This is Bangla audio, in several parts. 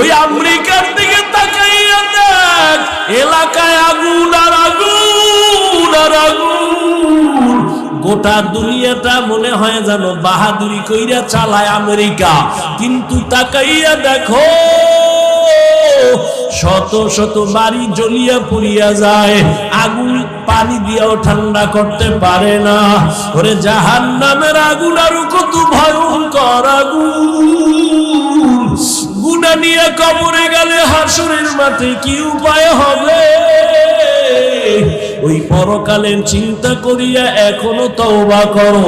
ওই আমেরিকার দিকে তাকাইয়া দেখ, এলাকায় আগুন আর আগুন আর আগুন। গোটা দুনিয়াটা মনে হয় যেন বাহাদুরি কইরা চালায় আমেরিকা। কিন্তু তাকাইয়া দেখো, শত শত বাড়ি জ্বলিয়া পুড়িয়া যায়। আগুন পানি দিয়েও ঠান্ডা করতে পারে না। ওরে জাহান নামের আগুন আরও কত ভয়ঙ্কর আগুন। গুনা নিয়ে কবরে গেলে হাসুরের মাঠে কি উপায় হবে? ওই পরকালের চিন্তা করিয়া এখনও তওবা করো।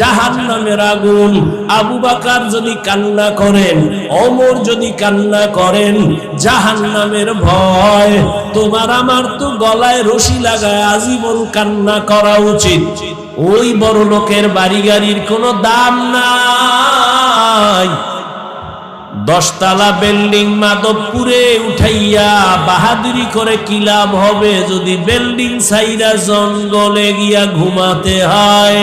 জাহান নামের আগুন। আবু বাকার যদি কান্না করেন অমর যদি কান্না করেন জাহান নামের ভয়। তোমার আমার তো গলায় রশি লাগায় আজীবন কান্না করা উচিত। ওই বড় লোকের বাড়ি গাড়ির কোনো দাম নাই। দশতলা বিল্ডিং মাধবপুরে উঠাইয়া বাহাদুরি করে কি লাভ হবে? যদি বিল্ডিং সাইরা জঙ্গলে গিয়া ঘুমাতে হয়।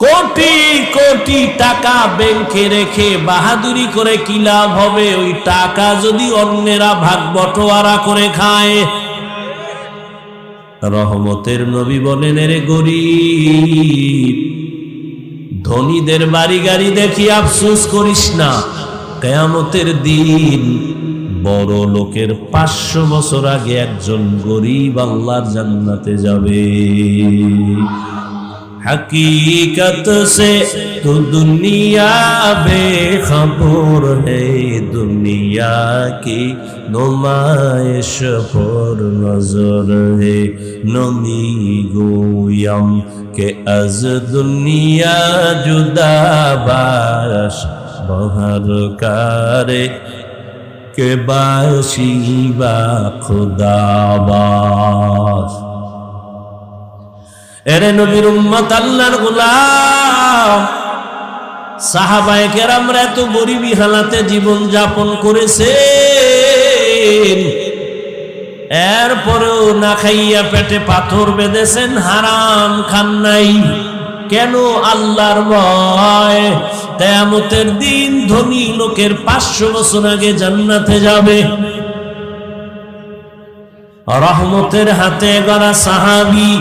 কোটি কোটি টাকা ব্যাংকে রেখে বাহাদুরি করে কি লাভ হবে? ওই টাকা যদি অন্যেরা ভাগ বটোয়ারা করে খায়। রহমতের নবী বলেন রে গরিব ধনীদের বাড়ি গাড়ি দেখি আফসুস করিস না। কেয়ামতের দিন বড় লোকের পাঁচশো বছর আগে একজন গরিব আল্লাহর জান্নাতে যাবে। হকীকত সে তো দুনিয়া বেখবর হে দুনিয়া কি নুমাইশ পর নজর হে, নমি গোয়াম কে আজ দুনিয়া জুদাবাস বহর কারে কে বাসি বা খুদাবাস এরে নবীর উম্মত আল্লাহর গোলাম, সাহাবায়ে কেরামরা এত গরিবী হালাতে জীবন যাপন করেছে এরপরেও না খাইয়া পেটে পাথর বেঁধেছেন, হারাম খান নাই। কেন আল্লাহর ভয়? কেয়ামতের দিন ধনী লোকের পাঁচশো বছর আগে জান্নাতে যাবে। রহমতের হাতে গড়া সাহাবি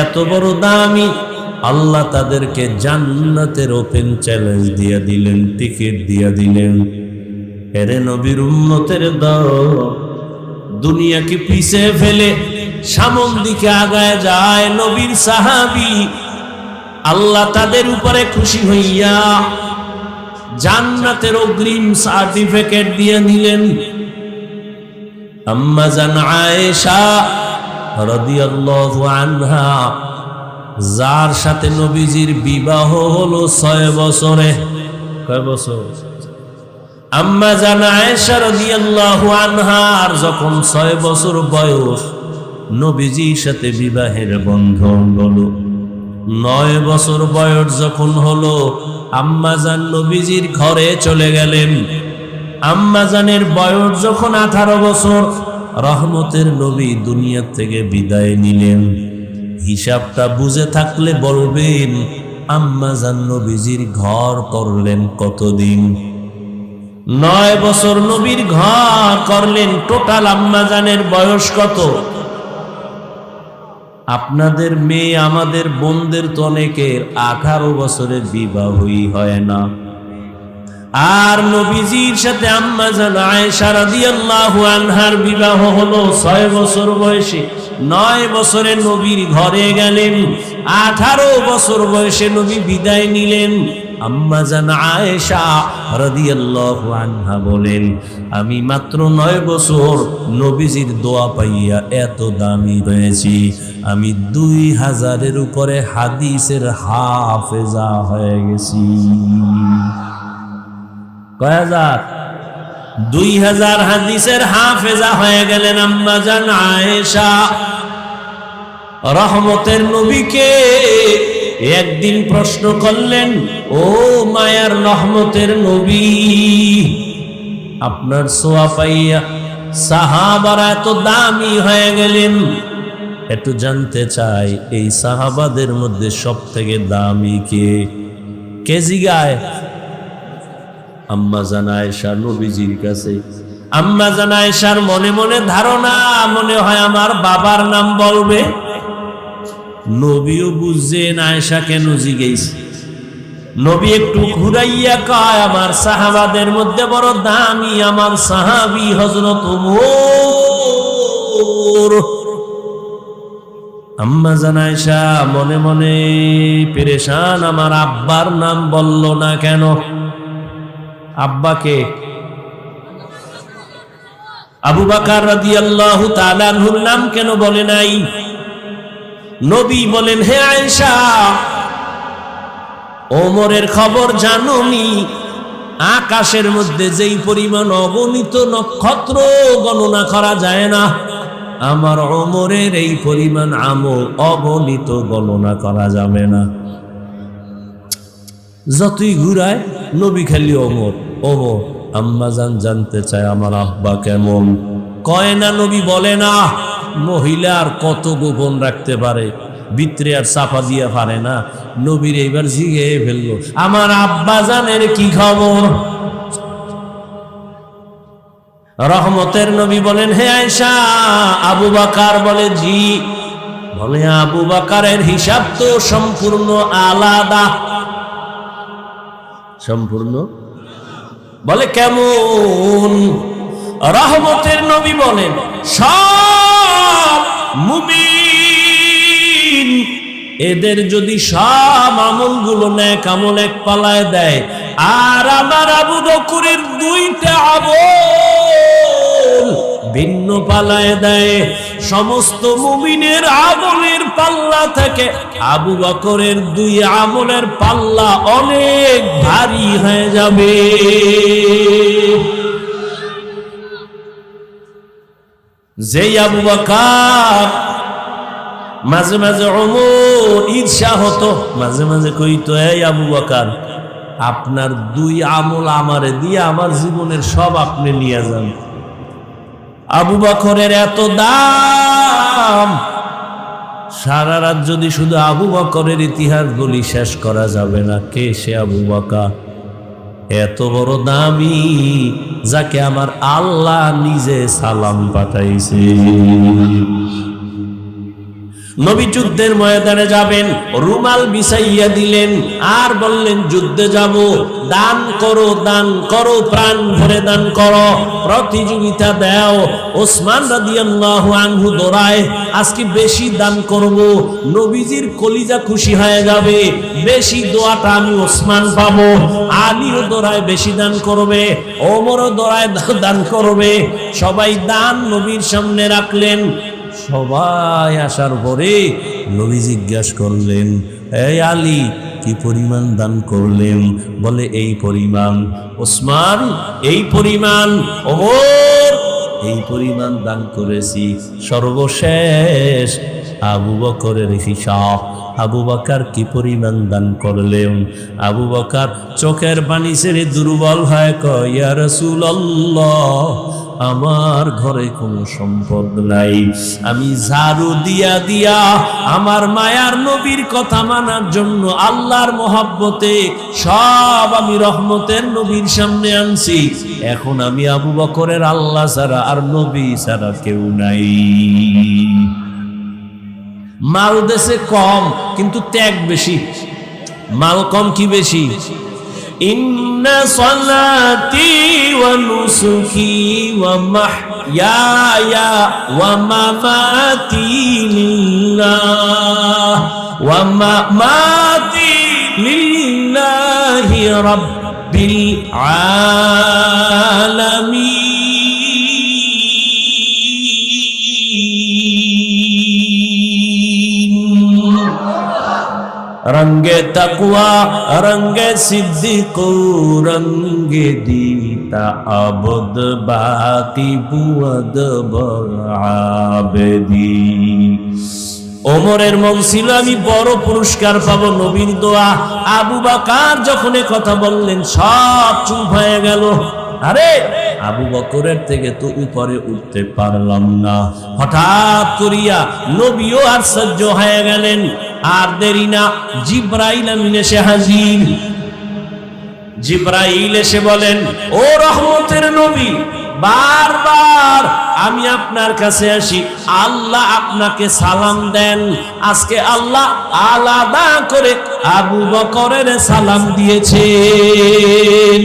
এত বড় দামি, আল্লাহ তাদেরকে জান্নাতের ওপেন চ্যালেঞ্জ দিয়া দিলেন, টিকিট দিয়া দিলেন। এরে নবীর উন্নতের দল দুনিয়াকে পিছে ফেলে সামন দিকে আগায় যায় নবীর সাহাবি। আল্লাহ তাদের উপরে খুশি হইয়া জান্নাতের অগ্রিম সার্টিফিকেট দিয়ে দিলেন। আম্মা জান আয়েশা রাদিয়াল্লাহু আনহা, যার সাথে নবীজির বিবাহ হলো ছয় বছরে। কয় বছর? আম্মা জানা আয়েশা রাদিয়াল্লাহু আনহার যখন ছয় বছর বয়স, নবীজির সাথে বিবাহের বন্ধন হলো। নয় বছর বয়স যখন হলো আম্মাজান নবীজির ঘরে চলে গেলেন। আম্মাজানের বয়স যখন আঠারো বছর, রহমতের নবী দুনিয়া থেকে বিদায় নিলেন। হিসাবটা বুঝে থাকলে বলবেন আম্মাজান নবীজির ঘর করলেন কতদিন? নয় বছর নবীর ঘর করলেন, টোটাল আম্মাজানের বয়স কত? আপনাদের মেয়ে, আমাদের বোনদের তো অনেকের আঠারো বছরের বিবাহই হয় না। আর নবীজির সাথে আম্মা জান আয়েশা রাদিয়াল্লাহু আনহার বিবাহ হলো ছয় বছর বয়সে। নয় বছরে নবীর ঘরে গেলেন, আঠারো বছর বয়সে নবী বিদায় নিলেন। আম্মা জান আয়েশা রাদিয়াল্লাহু আনহা বলেন, আমি মাত্র নয় বছর নবীজির দোয়া পাইয়া এত দামি হয়েছি। আমি দুই হাজারের উপরে হাদিসের হাফেজা হয়ে গেছি। কয় হাজার? দুই হাজার হাদিসের হাফেজা হয়ে গেলেন আম্মা জান আয়েশা। রহমতের নবীকে একদিন প্রশ্ন করলেন, ও মায়ার রহমতের নবী, আপনার সোয়া পাইয়া সাহাবারা এত দামি হয়ে গেলেন। একটু জানতে চাই, এই সাহাবাদের মধ্যে সব থেকে দামি কে? কেজি গায় আম্মা জানায়শা নবীজির কাছে। আম্মা জানায়শার মনে মনে ধারণা, মনে হয় আমার বাবার নাম বলবে। নবীও বুঝছেন আয়েশা কেন জিগেছে নবী একটু ঘুরাইয়া কয়, আমার সাহাবাদের মধ্যে বড় দামি, আমার সাহাবি হজরত আম্মা জানাইশা মনে মনে পেরেশান, আমার আব্বার নাম বলল না কেন? আব্বাকে? আবু বাকার রাদিয়াল্লাহু তাআলা আনহুর নাম কেন বলে নাই? নবী বলেন, হে আয়েশা, ওমরের খবর জানুনি। আকাশের মধ্যে যেই পরিমাণ অগণিত নক্ষত্র গণনা করা যায় না, আমার ওমরের এই পরিমাণ আমল অগণিত গণনা করা যাবে না। যতই ঘুরায়, নবী খালি ওমর ওমর, আম্মা জান জানতে চায় আমার আব্বা কেমন? কয় না, নবী বলে না মহিলা আর কত গোপন রাখতে পারে? ভিতরে আর চাপা দিয়ে পারে না। নবীর এইবার জিগে ফেলল। আমার আব্বা জানের কি খবর? রহমতের নবী বলেন, হে আয়সা আবু বাকার বলে, জি। বলে, আবু বাকারের হিসাব তো সম্পূর্ণ আলাদা। সম্পূর্ণ? বলে, কেমন? রহমতের নবী বলেন, সব মুমিন। এদের যদি সব আমলগুলো নেয় কামল এক পালায় দেয়, আর আমার আবু বকরের দুইটা আমল ভিন্ন পালায় দেয়। সমস্ত মুমিনের আমলের পাল্লা থেকে আবু বকরের দুই আমলের পাল্লা অনেক ভারী হয়ে যাবে। যেই আবু বকর, মাঝে মাঝে অমর ঈর্ষা হতো, মাঝে মাঝে কইতো, এই আবু বাকার, আপনার দুই আমল আমারে দিয়ে আমার জীবনের সব আপনি নিয়ে যান। আবু বাকরের এত দাম, সারা রাত যদি শুধু আবু বকরের ইতিহাস বলি শেষ করা যাবে না, কে সে আবু বকা এত বড় দামি যাকে আমার আল্লাহ নিজে সালাম পাঠাইছে। নবী যুদ্ধের ময়দানে যাবেন, রুমাল বিছাইয়া দিলেন, আর বললেন, যুদ্ধে যাব, দান করো দান করো, প্রাণ ভরে দান করো। প্রতিযোগিতা দাও, ওসমান রাদিয়াল্লাহু আনহু দৌড়ায়, আজকে বেশি দান করব, নবীজির কলিজা খুশি হয়ে যাবে, বেশি দোয়াটা আমি ওসমান পাবো। আলীও দৌড়ায়, বেশি দান করবে, ওমরও দৌড়ায়, দান করবে। সবাই দান নবীর সামনে রাখলেন সবাই আসার পরে নবী জিজ্ঞাসা করলেন, এই আলী, কি পরিমাণ দান করলেন? বলে, এই পরিমাণ। ওসমান, এই পরিমাণ। ওমর, এই পরিমাণ দান করেছি। সর্বশেষ আবু বকরের হিসাব, আবু বকার কি পরিমাণ দান করলেন? আবু বকার চোখের পানি ছেড়ে দুর্বল হয়, কয়া রসুল্লাহ আমার ঘরে কোনো সম্পদ নাই। আমি ঝাড়ু দিয়া দিয়া আমার মায়ার নবীর কথা মানার জন্য আল্লাহর মহাব্বতে সব আমি রহমতের নবীর সামনে আনছি। এখন আমি আবু বকরের আল্লাহ ছাড়া আর নবী ছাড়া কেউ নাই। মাল দেশে কম, কিন্তু ত্যাগ বেশি। মাল কম কি বেশি? ইন্না সলাতি ওয়া নুসুকি ওয়া মাহইয়া ওয়া মামাতি লিল্লাহ। ওয়া মামাতি লিল্লাহি রাব্বিল আলামিন। রঙ্গে তকুয়া রঙ্গে সিদ্দিকো, রঙ্গে দীতা আবদ বাতি বুয়দ আবেদি। ওমরের মন ছিল, আমি বড় পুরস্কার পাব নবীর দোয়া। আবু বাকার যখন কথা বললেন, সব চুপ হয়ে গেল। আরে, আবু বকরের থেকে তো উপরে উঠতে পারলাম না। হঠাৎ করিয়া নবীও আশ্চর্য হয়ে গেলেন। আর দেরি না, জিব্রাইল আমিন এসে হাজির। জিব্রাইল এসে বলেন, ও রহমতের নবী, বারবার আমি আপনার কাছে আসি। আল্লাহ আপনাকে সালাম দেন। আজকে আল্লাহ আলাদা করে আবু বকরের সালাম দিয়েছেন।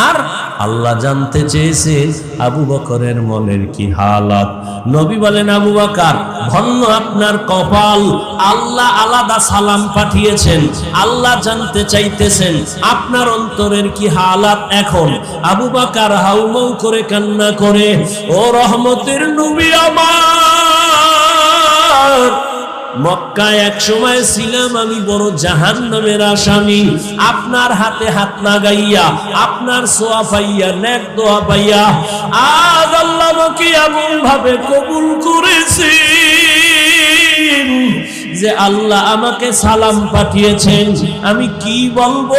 আর আল্লাহ জানতে চেয়েছেন আবু বকরের মনের কি হালাত। নবী বলেন, আবু বকর, ধন্য আপনার কপাল। আল্লাহ আলাদা সালাম পাঠিয়েছেন, আল্লাহ জানতে চাইতেছেন। আপনার অন্তরের কি হালাত এখন? আবু বকর হাউমাউ করে কান্না করে, ও রহমতের নবী আমার! মক্কায় এক সময় ছিলাম আমি বড় জাহান নামের আসামি। আপনার হাতে হাত লাগাইয়া, আপনার সোয়া পাইয়া, নেক দোয়া পাইয়া আজ আল্লাহ আমাকে এমন ভাবে কবুল করেছি যে আল্লাহ আমাকে সালাম পাঠিয়েছেন। আমি কি বলব?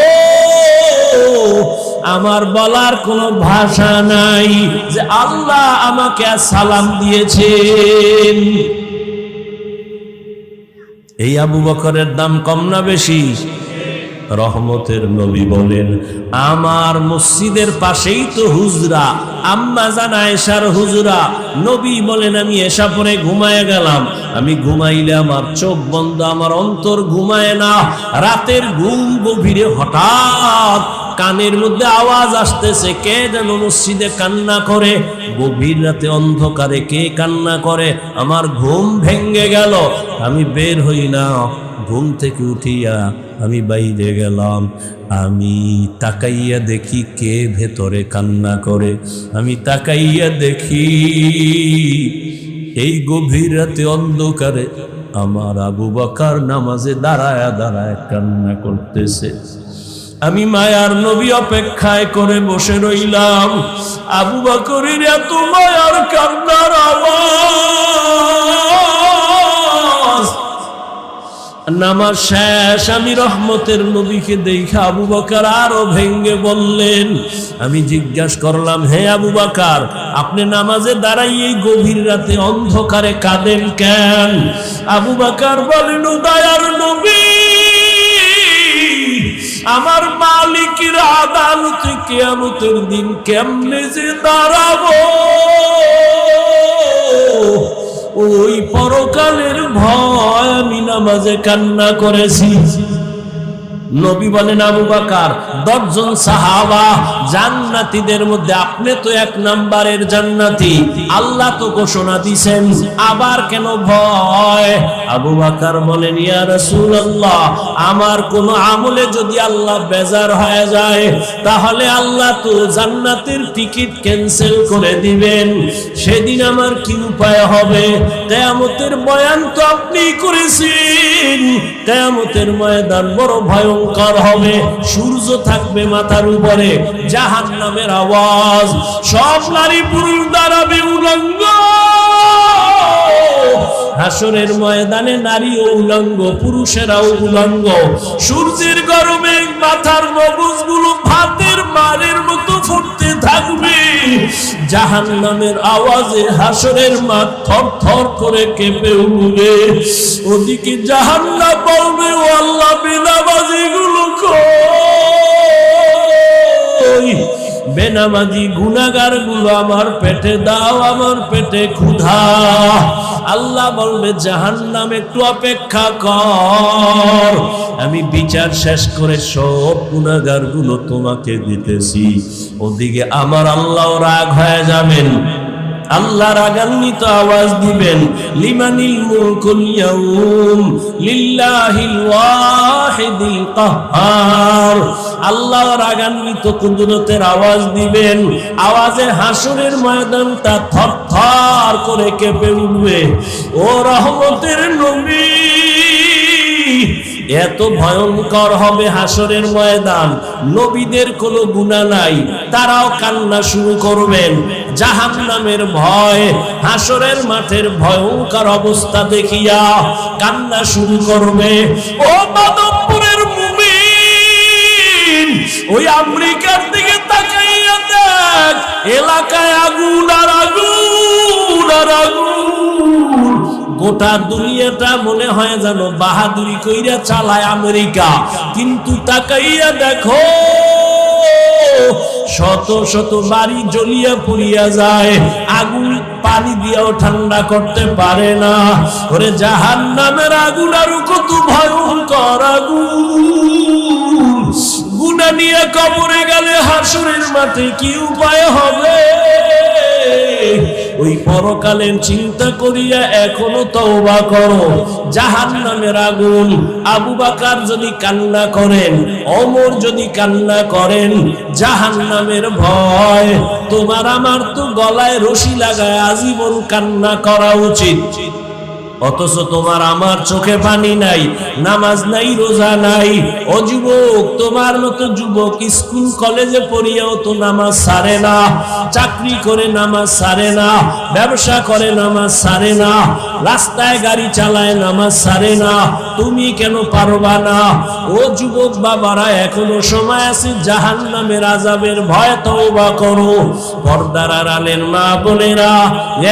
আমার বলার কোনো ভাষা নাই যে আল্লাহ আমাকে সালাম দিয়েছেন। এই আবু বকরের দাম কম না বেশি? রহমতের নবী বলেন, আমার মসজিদের পাশেই তো হুজরা, আম্মা জানা এসার হুজরা। নবী বলেন, আমি এসা পরে ঘুমায় গেলাম। আমি ঘুমাইলে আমার চোখ বন্ধ, আমার অন্তর ঘুমায় না। রাতের ঘুম গভীরে হঠাৎ কানের মধ্যে আওয়াজ আসতেছে, কে যেন মসজিদে কান্না করে, গভীর রাতে অন্ধকারে কে কান্না করে, আমার ঘুম ভেঙ্গে গেল, আমি বের হই না ঘুম থেকে উঠিয়া আমি বাইরে গেলাম, আমি তাকাইয়া দেখি কে ভেতরে কান্না করে, আমি তাকাইয়া দেখি এই গভীর রাতে অন্ধকারে আমার আবু বাকার নামাজে দাঁড়ায় দাঁড়ায় কান্না করতেছে। আমি মায়ার নবী অপেক্ষায় করে বসে রইলাম। আবু বকরের এত মায়ার কান্নার নামাজ শেষ, আমি রহমতের নবীকে দেখা আবু বাকার আরও ভেঙ্গে বললেন, আমি জিজ্ঞাসা করলাম, হে আবু বাকার, আপনি নামাজে দাঁড়াইয়ে গভীর রাতে অন্ধকারে কাঁদেন কেন? আবু বাকার বলেন উদয়ার নবী। আমার মালিকের আদালতে কেয়ামতের দিন কেমনে যে দাঁড়াবো? ওই পরকালের ভয় আমি নামাজে কান্না করেছি। নবী বলেন, আবু বাকার, দশজন সাহাবা জান্নাতীদের মধ্যে আপনি তো এক নাম্বারের জান্নাতি। আল্লাহ তো ঘোষণা দিছেন, আবার কেন ভয়? আবু বাকার বলেন, ইয়া রাসূলুল্লাহ, আমার কোন আমলে যদি আল্লাহ বেজার হয়ে যায়, তাহলে আল্লাহ তো জান্নাতের টিকিট ক্যান্সেল করে দিবেন। সেদিন আমার কি উপায় হবে? কেয়ামতের বয়ান তো আপনি করেছেন। কেয়ামতের ময়দান বড় ভয়ঙ্কর হবে সূর্য থাকবে মাথার উপরে জাহান নামের আওয়াজ। সব নারী পুরুষ দাঁড়াবে উলঙ্গ হাসরের ময়দানে নারী উলঙ্গ, পুরুষেরাও উলঙ্গ। সূর্যের গরমে মাথার মগজগুলো ভাতের মারের মতো ফুটতে থাকবে। জাহান নামের আওয়াজে হাসরের মাঠ থর থর করে কেঁপে উঠবে। ওদিকে জাহান না বলবে, ও আল্লাহ বেনাবাজি গুলো বেনামাজি গুনাগারগুলো আমার পেটে দাও, আমার পেটে ক্ষুধা। আল্লাহ বলবে, জাহান্নাম একটু অপেক্ষা কর। আমি বিচার শেষ করে সব গুনাগারগুলো তোমাকে দিতেছি। ওদিকে আমার আল্লাহ রাগ হয়ে যাবেন। আল্লাহ রাগান্বিত আওয়াজ দিবেন, লিমানিল মুলকুল ইয়াউম লিল্লাহিল ওয়াহিদিল কাহ্হার আল্লাহ রাগান্বিত কুদরতের আওয়াজ দিবেন। আওয়াজে হাসরের ময়দানটা থরথর করে কেঁপে উঠবে। ও রহমতের নবী, এত ভয়ঙ্কর হবে হাসরের ময়দান। নবীদের কোনো গুণা নাই, তারাও কান্না শুরু করবেন। জাহান নামের ভয়, হাসরের মাঠের ভয়ঙ্কর অবস্থা দেখিয়া কান্না শুরু করবে। ও ওই আমেরিকার দিকে তাকাইয়া দেখ, এলাকায় আগুন আর আগুন আর আগুন। গোটা দুনিয়াটা মনে হয় যেন বাহাদুরি কইরা চালায় আমেরিকা। কিন্তু তাকাইয়া দেখো, শত শত বাড়ি জ্বলিয়া পুড়িয়া যায়। আগুন পানি দিয়েও ঠান্ডা করতে পারে না। ওরে জাহান নামের আগুন আরও কত ভয়ঙ্কর আগুন। গুনা নিয়ে কবরে গেলে হাসুরের মাঠে কি উপায় হবে? ওই পরকালের চিন্তা করিয়া এখনও তওবা করো। জাহান নামের আগুন আবু বাকার যদি কান্না করেন অমর যদি কান্না করেন জাহান নামের ভয়। তোমার আমার তো গলায় রশি লাগায় আজীবন কান্না করা উচিত। অথচ তোমার আমার চোখে পানি নাই, নামাজ নাই, রোজা নাই। ও যুবক, তোমার মতো যুবক স্কুল, কলেজে পড়িয়াও তো নামাজ সারে না, চাকরি করে নামাজ সারে না, ব্যবসা করে নামাজ সারে না, রাস্তায় গাড়ি চালায় নামাজ সারে না, তুমি কেন পারবা না? ও যুবক বাবারা, এখনও সময় আছে জাহান নামের আজাবের ভয় তওবা করো। পর্দার আড়ালের মা বোনেরা,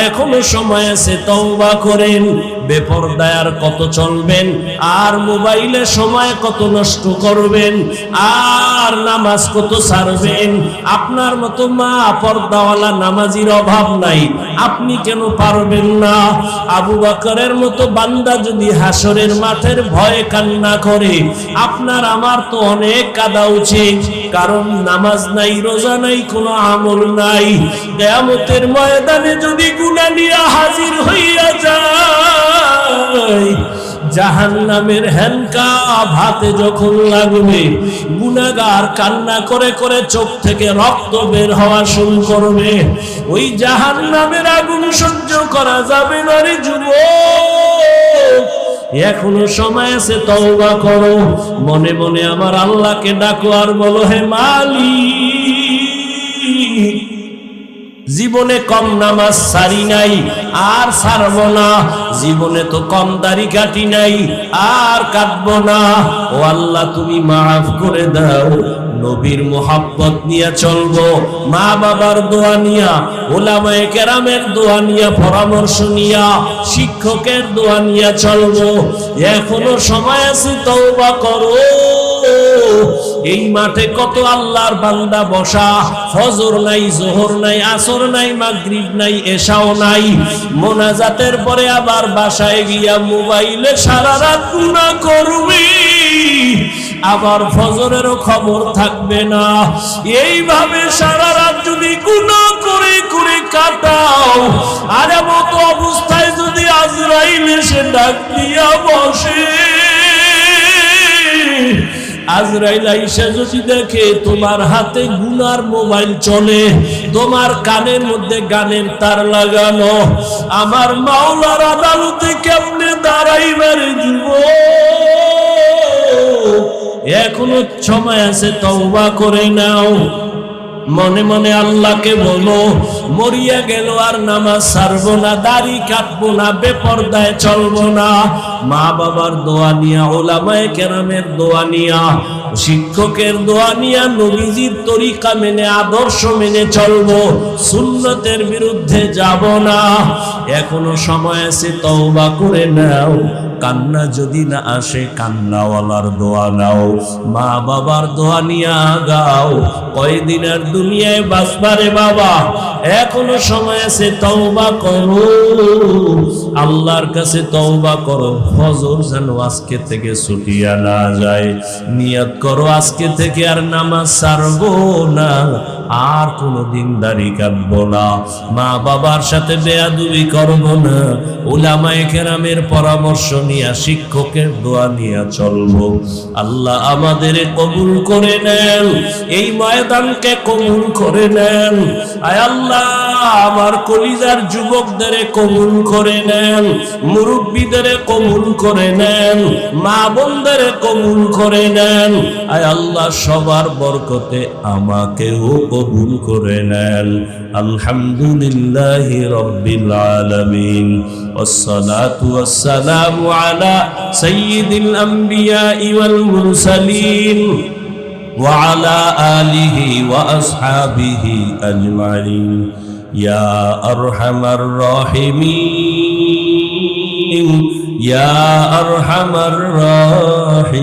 এখনও সময় আছে তওবা করেন। বেপরদায় আর কত চলবেন? আর মোবাইলে সময় কত নষ্ট করবেন? আর নামাজ কত ছাড়বেন? আপনার মতো মা পর্দাওয়ালা নামাজির অভাব নাই। আপনি কেন পারবেন না? আবু বাকরের মতো বান্দা যদি হাসরের মাঠের ভয়ে কান্না করে, আপনার আমার তো অনেক কাদা উচিত। কারণ নামাজ নাই, রোজা নাই, কোনো আমল নাই। কেয়ামতের ময়দানে যদি গুণা নিয়ে হাজির হইয়া যায় জাহান নামের হ্যানকা ভাতে যখন লাগবে গুনাগার কান্না করে করে চোখ থেকে রক্ত বের হওয়া শুরু করবে। ওই জাহান নামের আগুন সহ্য করা যাবে না রে যুবক। এখনও সময় আছে, তওবা করো। মনে মনে আমার আল্লাহকে ডাকো আর বলো, হে মালিক জীবনে কম নামাজ সারি নাই, আর সারব না। জীবনে তো কম দাড়ি কাটি নাই, আর কাটবো না। ও আল্লাহ, তুমি মাফ করে দাও। নবীর মোহাব্বত নিয়ে চলবো মা বাবার দোয়া নিয়া, ওলামায়ে কেরামের দোয়া নিয়া, পরামর্শ নিয়া, শিক্ষকের দোয়া নিয়া চলবো। এখনও সময় আছে, তওবা করো। এই মাঠে কত আল্লাহর বান্দা বসা? ফজর নাই, জোহর নাই, আসর নাই, মাগরিব নাই, এশাও নাই। মোনাজাতের পরে আবার বাসায় গিয়া মোবাইলে সারা রাত গুনাহ করবি। আবার ফজরেরও খবর থাকবে না। এইভাবে সারা রাত যদি গুনাহ করে করে কাটাও, আর মতো অবস্থায় যদি আজরাইল এসে ডাক দিয়া বসে। আজরাইল আইসা যদি দেখে তোমার হাতে গুনার মোবাইল চলে, তোমার কানের মধ্যে গানের তার লাগানো, আমার মাওলার আদালতে কেমনে দাঁড়াইবার যুব এখনও সময় আছে, তওবা করে নাও। মনে মনে আল্লাহকে বলো, মরিয়া গেল আর নামাজ ছাড়বো না, দাড়ি কাটবো না, বেপর্দায় চলবো না। মা বাবার দোয়া নিয়া, ওলামায় কেরামের দোয়া নিয়া, শিক্ষকের দোয়া নিয়া, নবীজির তরিকা মেনে, আদর্শ মেনে চলবো, সুন্নতের বিরুদ্ধে যাব না। এখনও সময় আছে, তওবা করে নাও। কান্না যদি না আসে, কান্নাওয়ালার দোয়া নাও। মা বাবার দোয়া নিয়ে গাও। কয়দিন আর দুনিয়ায় বাঁচবারে বাবা? এখনও সময় আছে, তওবা করো। আল্লাহর কাছে তওবা করো। ফজর যেন আজকে থেকে ছুটিয়া না যায়। নিয়ত করো, আজকে থেকে আর নামাজ ছাড়বো না। আর কোনোদিন দাড়ি কাটবো না। মা বাবার সাথে বেয়াদুবি করব না। উলামায়ে কেরামের পরামর্শ নিয়ে, শিক্ষকের দোয়া নিয়ে চলবো। আল্লাহ আমাদের কবুল করে নেন, এই ময়দানকে কবুল করে নেন। আয় আল্লাহ, আমার কলিজার যুবকদের কবুল করে নেন মুরব্বীদের কবুল করে নেন, মা বোনদের কবুল করে নেন। আয় আল্লাহ, সবার বরকতে আমাকেও কবুল করে নেন আলহামদুলিল্লাহ রব্বিল আলামিন والصلاة والسلام على سيد الأنبياء والمرسلين وعلى آله وأصحابه أجمعين يا أرحم يا أرحم الراحمين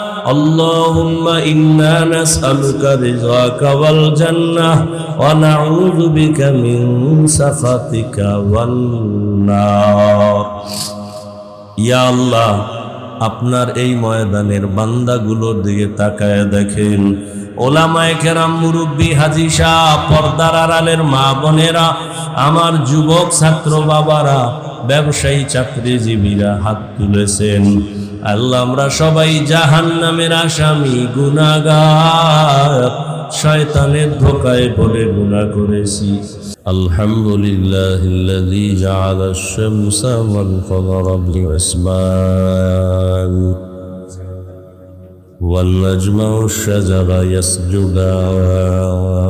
اللهم إنا نسألك رضاك والجنة ونعوذ بك من سخطك والنار ইয়া আল্লাহ আপনার এই ময়দানের বান্দাগুলোর দিকে তাকায় দেখেন ওলামায়ে কেরাম মুরব্বী হাজি শাহ পর্দার আড়ালের মা বোনেরা আমার যুবক ছাত্র বাবারা ব্যবসায়ী চাকরিজীবীরা হাত তুলেছেন আল্লাহ আমরা সবাই জাহান নামের আসামি গুনাগার শয়তানের ধোকায় পড়ে গুনাহ করেছি আলহামদুলিল্লাহ الذي جعل الشمس والقمر بأسمان والنجم والشجر يسجدان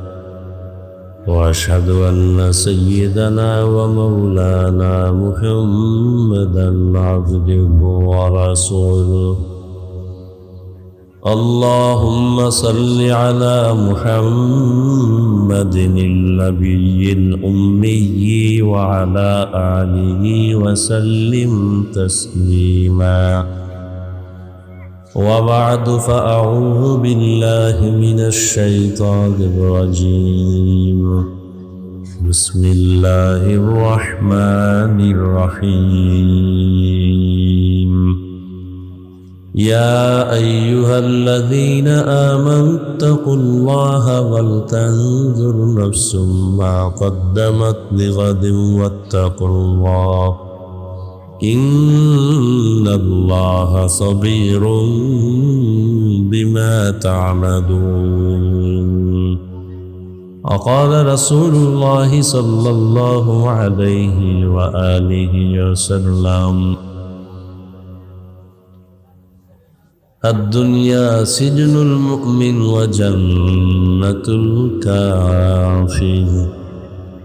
وأشهد أن سيدنا ومولانا محمدا عبده ورسوله. اللهم صل على محمد النبي الأمي وعلى آله وسلم تسليما. وبعد فأعوذ بالله من الشيطان الرجيم. بسم الله الرحمن الرحيم. يا أيها الذين آمنوا اتقوا الله ولتنظر نفس ما قدمت لغد واتقوا الله. إن الله صبير بما تعملون. وقال رسول الله صلى الله عليه وآله وسلم الدنيا سجن المؤمن وجنة الكافر